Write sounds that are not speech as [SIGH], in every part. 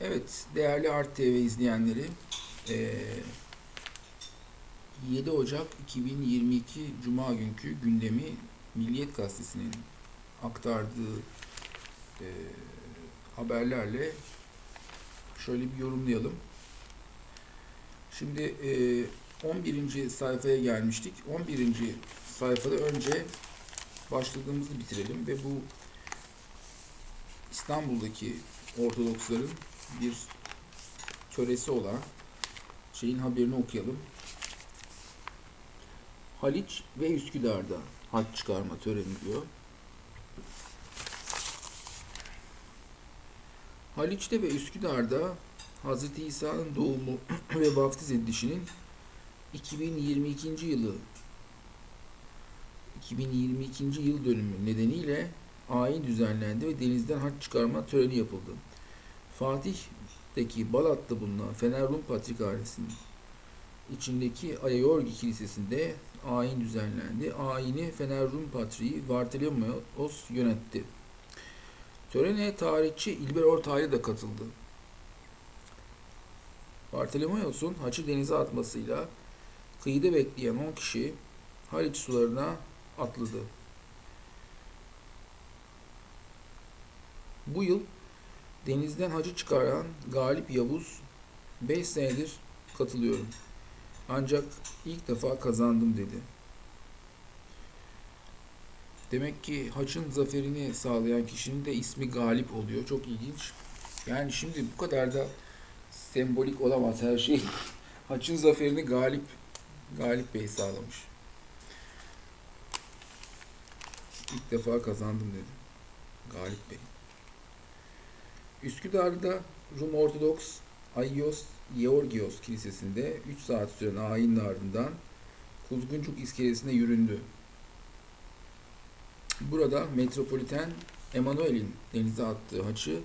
Evet, değerli Art TV izleyenleri, eee, 7 Ocak 2022 Cuma günkü gündemi Milliyet Gazetesi'nin aktardığı eee, haberlerle şöyle bir yorumlayalım. Şimdi eee, 11. sayfaya gelmiştik. 11. sayfada önce başladığımızı bitirelim ve bu İstanbul'daki Ortodoksların bir töresi olan şeyin haberini okuyalım. Haliç ve Üsküdar'da haç çıkarma töreni diyor. Haliç'te ve Üsküdar'da Hz. İsa'nın doğumu [CLEARS THROAT] ve vaftiz edilişinin 2022. yılı 2022. yıl dönümü nedeniyle ayin düzenlendi ve denizden haç çıkarma töreni yapıldı. Fatih'teki Balat'ta bulunan Fener Rum Patrikhanesi'nin içindeki Ayayorgi Kilisesi'nde ayin düzenlendi. Ayini Fener Rum Patriği Vartolomeos yönetti. Törene tarihçi İlber Ortaylı da katıldı. Bartolomeos'un haçı denize atmasıyla kıyıda bekleyen 10 kişi Haliç sularına atladı. Bu yıl denizden hacı çıkaran Galip Yavuz 5 senedir katılıyorum. Ancak ilk defa kazandım dedi. Demek ki haçın zaferini sağlayan kişinin de ismi Galip oluyor. Çok ilginç. Yani şimdi bu kadar da sembolik olamaz her şey. [LAUGHS] Haçın zaferini Galip Galip Bey sağlamış. İlk defa kazandım dedi. Galip Bey. Üsküdar'da Rum Ortodoks Ayios Georgios Kilisesi'nde 3 saat süren ayinin ardından Kuzguncuk iskelesine yüründü. Burada Metropoliten Emanuel'in denize attığı haçı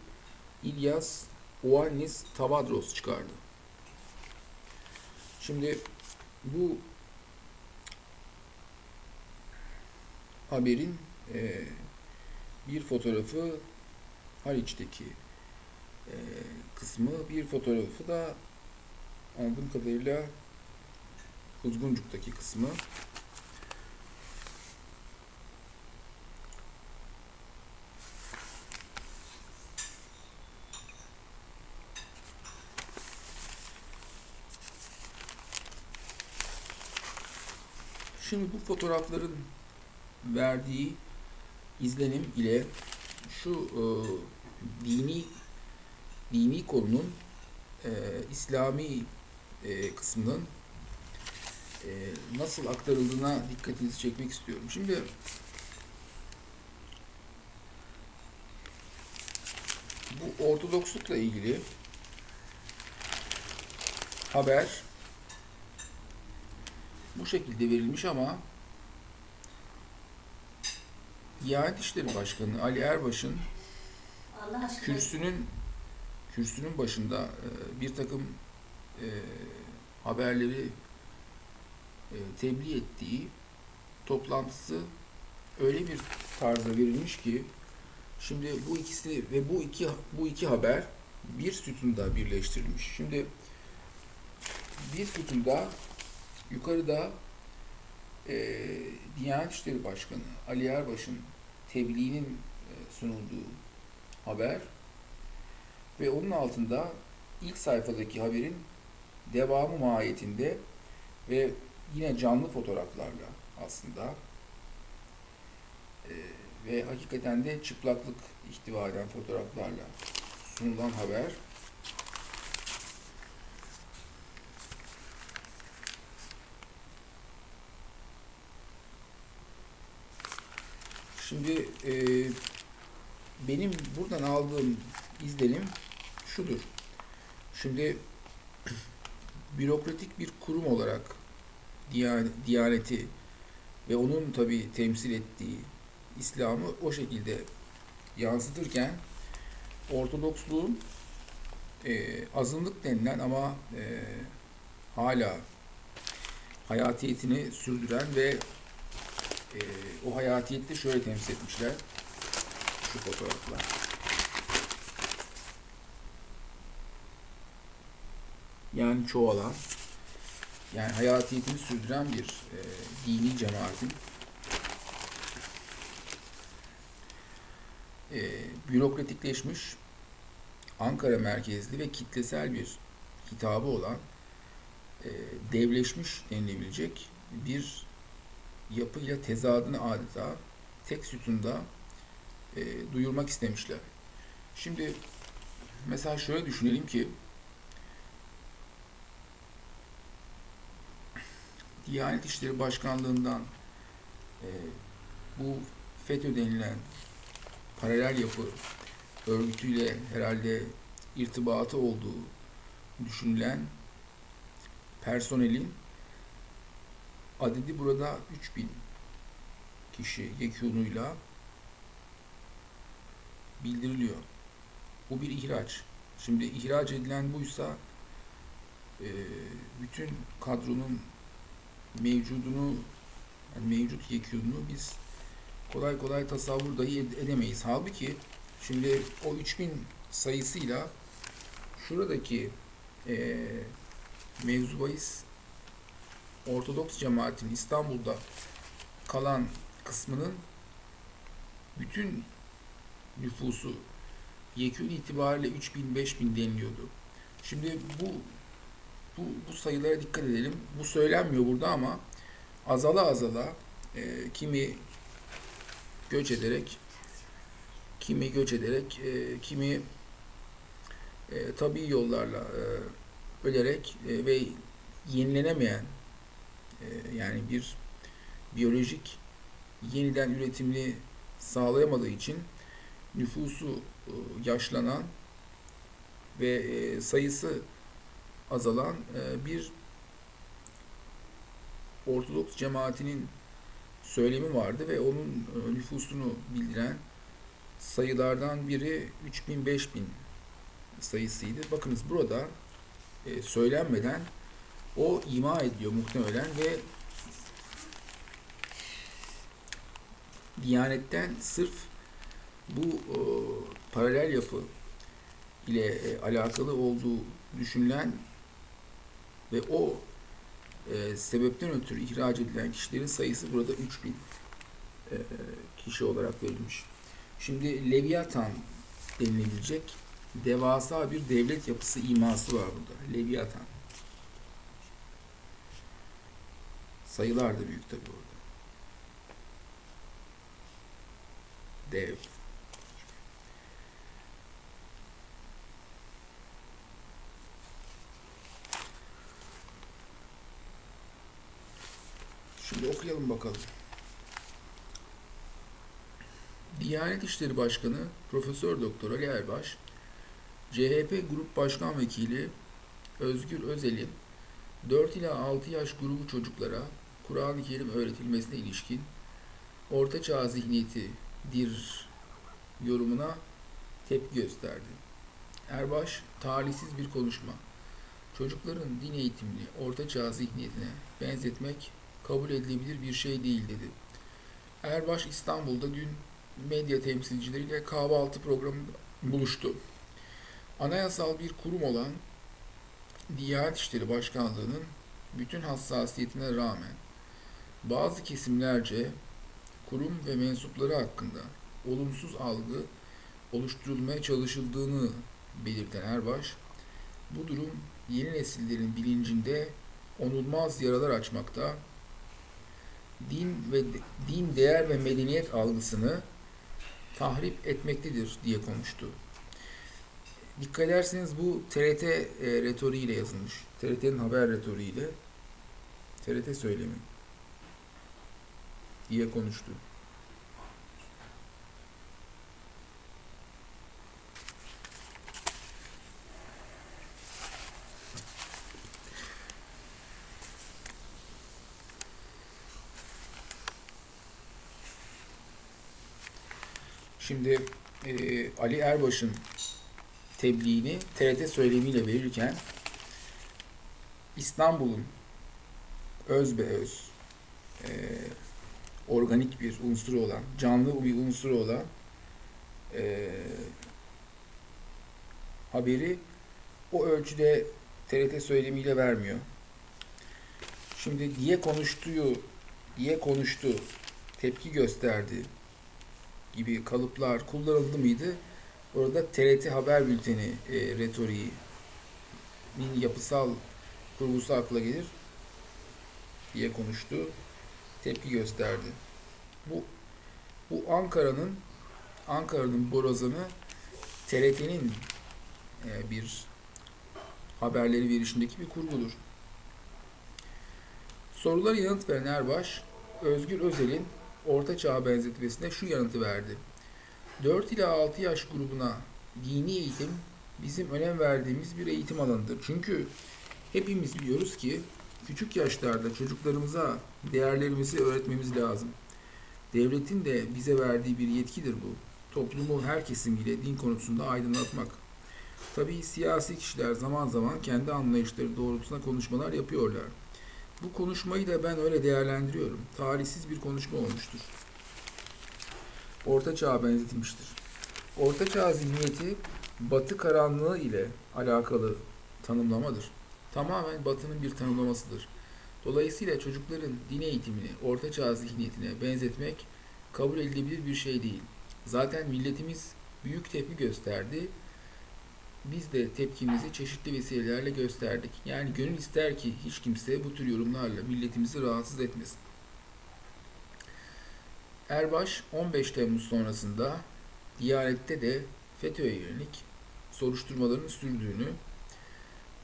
İlyas Oannis Tavadros çıkardı. Şimdi bu haberin eee, bir fotoğrafı Haliç'teki eee, kısmı, bir fotoğrafı da anladığım kadarıyla Kuzguncuk'taki kısmı. Şimdi bu fotoğrafların verdiği izlenim ile şu e, dini dini konunun e, İslami e, kısmının e, nasıl aktarıldığına dikkatinizi çekmek istiyorum. Şimdi bu Ortodokslukla ilgili haber bu şekilde verilmiş ama Diyanet İşleri Başkanı Ali Erbaş'ın kürsünün kürsünün başında e, bir takım e, haberleri e, tebliğ ettiği toplantısı öyle bir tarzda verilmiş ki şimdi bu ikisi ve bu iki bu iki haber bir sütunda birleştirilmiş. Şimdi bir sütunda yukarıda e, Diyanet İşleri Başkanı Ali Erbaş'ın tebliğinin e, sunulduğu haber ve onun altında ilk sayfadaki haberin devamı mahiyetinde ve yine canlı fotoğraflarla aslında e, ve hakikaten de çıplaklık ihtiva eden fotoğraflarla sunulan haber. Şimdi e, benim buradan aldığım izlenim şudur. Şimdi [CLEARS THROAT] bürokratik bir kurum olarak Diyan- Diyaneti ve onun tabi temsil ettiği İslam'ı o şekilde yansıtırken Ortodoksluğun e, azınlık denilen ama e, hala hayatiyetini sürdüren ve e, o hayatiyeti şöyle temsil etmişler şu fotoğraflar. Yani çoğalan, yani hayatiyetini sürdüren bir e, dini cemaatin e, bürokratikleşmiş, Ankara merkezli ve kitlesel bir hitabı olan e, devleşmiş denilebilecek bir yapıyla tezadını adeta tek sütunda e, duyurmak istemişler. Şimdi mesela şöyle düşünelim ki Diyanet İşleri Başkanlığından e, bu FETÖ denilen paralel yapı örgütüyle herhalde irtibatı olduğu düşünülen personelin adedi burada 3000 kişi yekunuyla bildiriliyor. Bu bir ihraç. Şimdi ihraç edilen buysa e, bütün kadronun mevcudunu yani mevcut yekununu biz kolay kolay tasavvur dahi ed- edemeyiz. Halbuki şimdi o 3000 sayısıyla şuradaki e, mevzu Ortodoks cemaatin İstanbul'da kalan kısmının bütün nüfusu yekün itibariyle 3000 5000 deniliyordu. Şimdi bu bu bu sayılara dikkat edelim. Bu söylenmiyor burada ama azala azala e, kimi göç ederek kimi göç ederek e, kimi e, tabii yollarla e, ölerek e, ve yenilenemeyen e, yani bir biyolojik yeniden üretimini sağlayamadığı için nüfusu e, yaşlanan ve e, sayısı azalan e, bir Ortodoks cemaatinin söylemi vardı ve onun e, nüfusunu bildiren sayılardan biri 3000-5000 sayısıydı. Bakınız burada e, söylenmeden o ima ediyor muhtemelen ve Diyanetten sırf bu e, paralel yapı ile e, alakalı olduğu düşünülen ve o e, sebepten ötürü ihraç edilen kişilerin sayısı burada 3000 e, kişi olarak verilmiş. Şimdi Leviathan denilebilecek devasa bir devlet yapısı iması var burada. Leviathan. Sayılar da büyük tabii orada. Dev. Şimdi okuyalım bakalım. Diyanet İşleri Başkanı Profesör Doktor Ali Erbaş, CHP Grup Başkan Vekili Özgür Özel'in 4 ila 6 yaş grubu çocuklara Kur'an-ı Kerim öğretilmesine ilişkin orta çağ zihniyetidir yorumuna tepki gösterdi. Erbaş, talihsiz bir konuşma. Çocukların din eğitimini orta çağ zihniyetine benzetmek kabul edilebilir bir şey değil dedi. Erbaş İstanbul'da dün medya temsilcileriyle kahvaltı programında buluştu. Anayasal bir kurum olan Diyanet İşleri Başkanlığı'nın bütün hassasiyetine rağmen bazı kesimlerce kurum ve mensupları hakkında olumsuz algı oluşturulmaya çalışıldığını belirten Erbaş, bu durum yeni nesillerin bilincinde onulmaz yaralar açmakta, din ve din değer ve medeniyet algısını tahrip etmektedir diye konuştu. Dikkat ederseniz bu TRT e, retoriğiyle yazılmış. TRT'nin haber retoriğiyle TRT söylemi diye konuştu. Şimdi e, Ali Erbaş'ın tebliğini TRT söylemiyle verirken İstanbul'un özbeöz e, organik bir unsuru olan, canlı bir unsuru olan e, haberi o ölçüde TRT söylemiyle vermiyor. Şimdi diye konuştuğu, diye konuştu, tepki gösterdi gibi kalıplar kullanıldı mıydı? Orada TRT haber bülteni e, retoriği min yapısal kurgusu akla gelir diye konuştu, tepki gösterdi. Bu bu Ankara'nın Ankara'nın borazanı TRT'nin e, bir haberleri verişindeki bir kurgudur. Sorulara yanıt veren Erbaş, Özgür Özel'in Orta Çağ benzetmesine şu yanıtı verdi. 4 ila 6 yaş grubuna dini eğitim bizim önem verdiğimiz bir eğitim alanıdır. Çünkü hepimiz biliyoruz ki küçük yaşlarda çocuklarımıza değerlerimizi öğretmemiz lazım. Devletin de bize verdiği bir yetkidir bu. Toplumu her kesimiyle din konusunda aydınlatmak. Tabii siyasi kişiler zaman zaman kendi anlayışları doğrultusunda konuşmalar yapıyorlar. Bu konuşmayı da ben öyle değerlendiriyorum. Tarihsiz bir konuşma olmuştur. Orta Çağ'a benzetilmiştir. Orta Çağ zihniyeti Batı karanlığı ile alakalı tanımlamadır. Tamamen Batı'nın bir tanımlamasıdır. Dolayısıyla çocukların din eğitimini Orta Çağ zihniyetine benzetmek kabul edilebilir bir şey değil. Zaten milletimiz büyük tepki gösterdi. Biz de tepkimizi çeşitli vesilelerle gösterdik. Yani gönül ister ki hiç kimse bu tür yorumlarla milletimizi rahatsız etmesin. Erbaş 15 Temmuz sonrasında Diyanet'te de FETÖ'ye yönelik soruşturmaların sürdüğünü,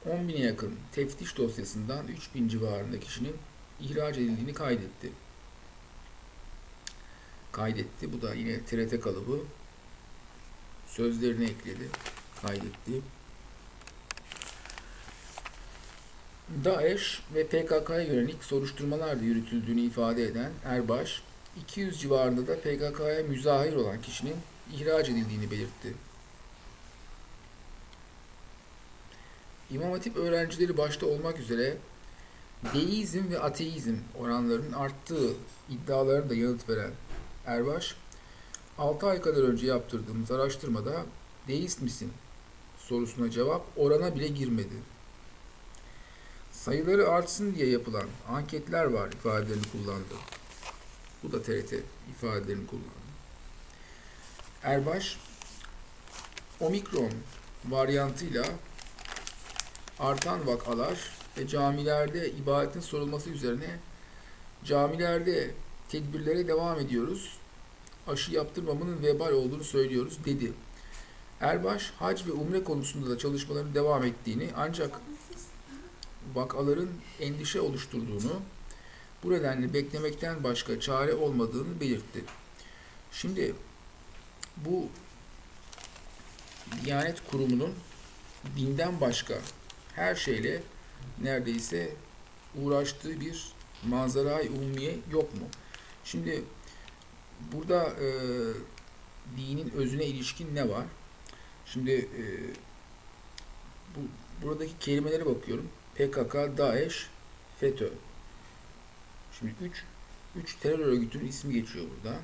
10 bine yakın teftiş dosyasından 3000 civarında kişinin ihraç edildiğini kaydetti. Kaydetti. Bu da yine TRT kalıbı. Sözlerini ekledi. Kaydetti. DAEŞ ve PKK'ya yönelik soruşturmalar da yürütüldüğünü ifade eden Erbaş, 200 civarında da PKK'ya müzahir olan kişinin ihraç edildiğini belirtti. İmam Hatip öğrencileri başta olmak üzere deizm ve ateizm oranlarının arttığı iddialarına da yanıt veren Erbaş, 6 ay kadar önce yaptırdığımız araştırmada deist misin sorusuna cevap orana bile girmedi. Sayıları artsın diye yapılan anketler var ifadelerini kullandı. Bu da TRT ifadelerini kullandı. Erbaş, omikron varyantıyla artan vakalar ve camilerde ibadetin sorulması üzerine camilerde tedbirlere devam ediyoruz. Aşı yaptırmamanın vebal olduğunu söylüyoruz dedi. Erbaş, hac ve umre konusunda da çalışmaların devam ettiğini ancak vakaların endişe oluşturduğunu, bu nedenle beklemekten başka çare olmadığını belirtti. Şimdi bu Diyanet Kurumu'nun dinden başka her şeyle neredeyse uğraştığı bir manzara-i umumiye yok mu? Şimdi burada e, dinin özüne ilişkin ne var? Şimdi e, bu buradaki kelimelere bakıyorum. PKK, DAEŞ, FETÖ. Şimdi 3 3 terör örgütünün ismi geçiyor burada.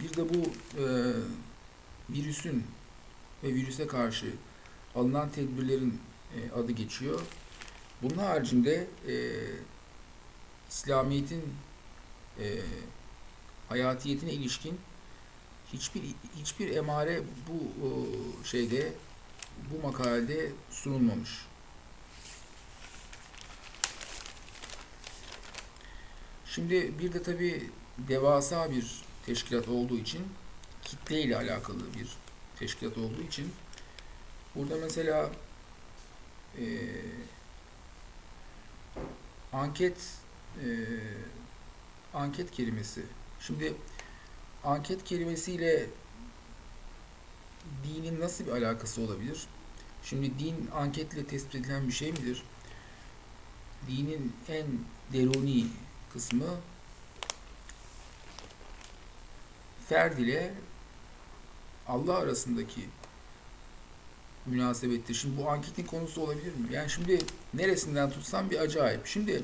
Bir de bu e, virüsün ve virüse karşı alınan tedbirlerin e, adı geçiyor. Bunun haricinde e, İslamiyet'in e, hayatiyetine ilişkin hiçbir hiçbir emare bu o, şeyde bu makalede sunulmamış. Şimdi bir de tabi devasa bir teşkilat olduğu için kitle ile alakalı bir teşkilat olduğu için burada mesela e, anket e, anket kelimesi şimdi anket kelimesiyle dinin nasıl bir alakası olabilir? Şimdi din anketle tespit edilen bir şey midir? Dinin en deruni kısmı ferd ile Allah arasındaki münasebettir. Şimdi bu anketin konusu olabilir mi? Yani şimdi neresinden tutsam bir acayip. Şimdi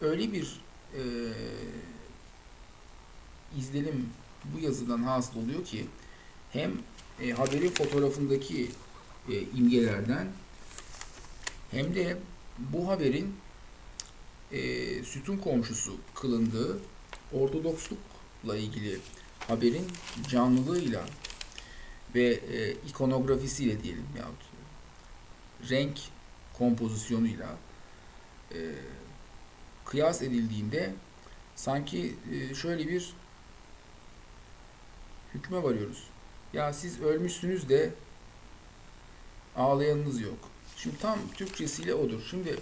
öyle bir e, izlenim bu yazıdan hasıl oluyor ki hem e, haberin fotoğrafındaki e, imgelerden hem de bu haberin e, sütun komşusu kılındığı Ortodokslukla ilgili haberin canlılığıyla ve e, ikonografisiyle diyelim yahut renk kompozisyonuyla e, kıyas edildiğinde sanki e, şöyle bir hükme varıyoruz. Ya siz ölmüşsünüz de ağlayanınız yok. Şimdi tam Türkçesiyle odur. Şimdi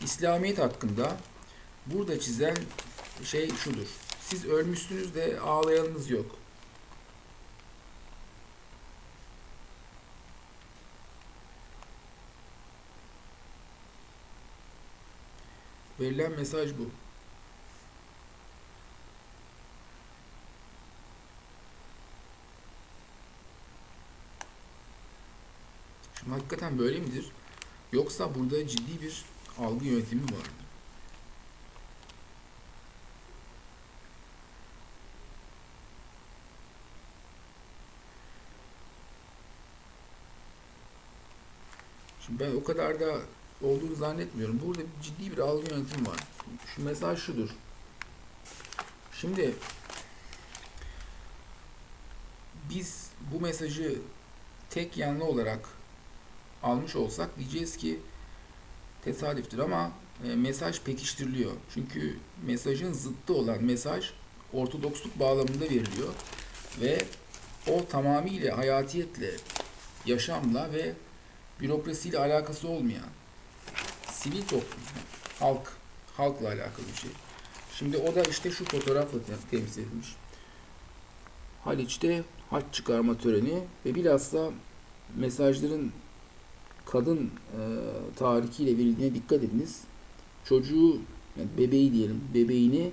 İslamiyet hakkında burada çizen şey şudur. Siz ölmüşsünüz de ağlayanınız yok. Verilen mesaj bu. Şimdi hakikaten böyle midir? Yoksa burada ciddi bir algı yönetimi mi var? Şimdi ben o kadar da olduğunu zannetmiyorum. Burada ciddi bir algı yönetimi var. Şu mesaj şudur. Şimdi biz bu mesajı tek yanlı olarak almış olsak diyeceğiz ki tesadüftür ama e, mesaj pekiştiriliyor. Çünkü mesajın zıttı olan mesaj ortodoksluk bağlamında veriliyor ve o tamamıyla hayatiyetle, yaşamla ve bürokrasiyle alakası olmayan sivil toplum, halk, halkla alakalı bir şey. Şimdi o da işte şu fotoğrafla te- temsil edilmiş. Haliç'te haç çıkarma töreni ve bilhassa mesajların kadın e, tarihiyle verildiğine dikkat ediniz. Çocuğu, yani bebeği diyelim, bebeğini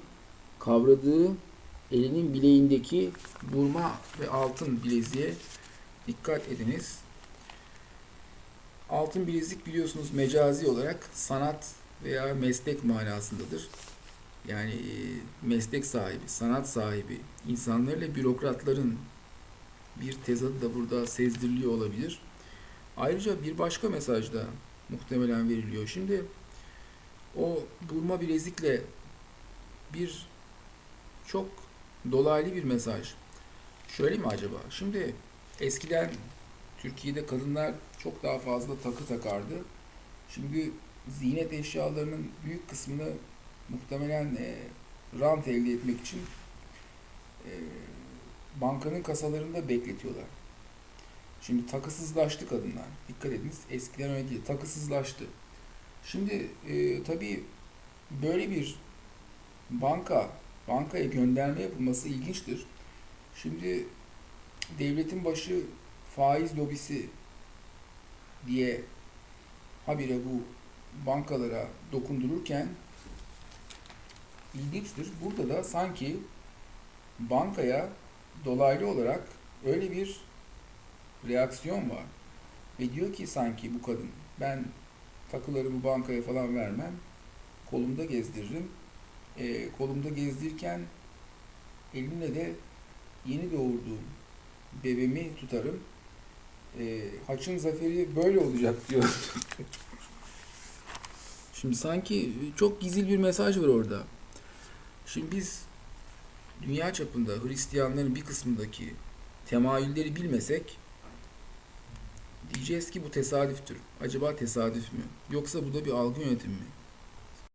kavradığı elinin bileğindeki burma ve altın bileziğe dikkat ediniz. Altın bilezik biliyorsunuz mecazi olarak sanat veya meslek manasındadır. Yani e, meslek sahibi, sanat sahibi insanlarla bürokratların bir tezadı da burada sezdiriliyor olabilir. Ayrıca bir başka mesaj da muhtemelen veriliyor. Şimdi o burma bilezikle bir çok dolaylı bir mesaj. Şöyle mi acaba? Şimdi eskiden Türkiye'de kadınlar çok daha fazla takı takardı. Şimdi ziynet eşyalarının büyük kısmını muhtemelen e, rant elde etmek için e, bankanın kasalarında bekletiyorlar. Şimdi takısızlaştı kadınlar. Dikkat ediniz. Eskiden öyle değil. Takısızlaştı. Şimdi e, tabii böyle bir banka bankaya gönderme yapılması ilginçtir. Şimdi devletin başı faiz lobisi diye habire bu bankalara dokundururken ilginçtir. Burada da sanki bankaya dolaylı olarak öyle bir reaksiyon var. Ve diyor ki sanki bu kadın ben takılarımı bankaya falan vermem. Kolumda gezdiririm. Ee, kolumda gezdirirken elimle de yeni doğurduğum bebeğimi tutarım. Ee, haçın zaferi böyle olacak diyor. [LAUGHS] Şimdi sanki çok gizli bir mesaj var orada. Şimdi biz dünya çapında Hristiyanların bir kısmındaki temayülleri bilmesek diyeceğiz ki bu tesadüftür. Acaba tesadüf mü? Yoksa bu da bir algı yönetimi mi?